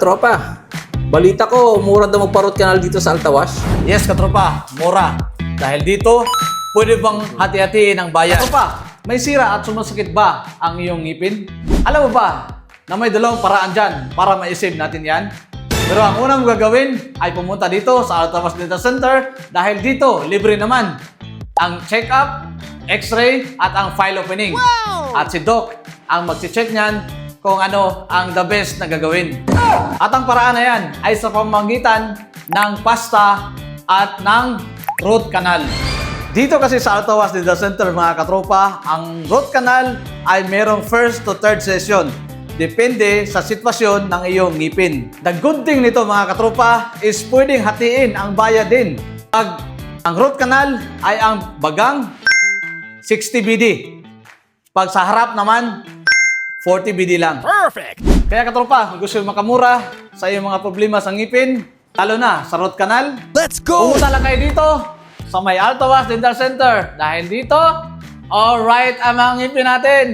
tropa. Balita ko, mura daw magparot kanal dito sa Altawas. Yes, katropa, mura. Dahil dito, pwede bang hati-hatiin ang bayan? Katropa, may sira at sumasakit ba ang iyong ngipin? Alam mo ba na may dalawang paraan dyan para ma-save natin yan? Pero ang unang gagawin ay pumunta dito sa Altamas Dental Center dahil dito, libre naman ang check-up, x-ray, at ang file opening. At si Doc ang mag-check niyan kung ano ang the best na gagawin. At ang paraan na yan ay sa pamamagitan ng pasta at ng root canal. Dito kasi sa Altawas Dental Center mga katropa, ang root canal ay merong first to third session. Depende sa sitwasyon ng iyong ngipin. The good thing nito mga katropa is pwedeng hatiin ang bayad din. Pag ang root canal ay ang bagang 60 BD. Pag sa harap naman, 40 BD lang. Perfect! Kaya katropa, kung gusto yung makamura sa iyong mga problema sa ngipin, lalo na sa root canal, Let's go! Pumunta lang kayo dito sa may Altawas Dental Center. Dahil dito, alright ang mga ngipin natin.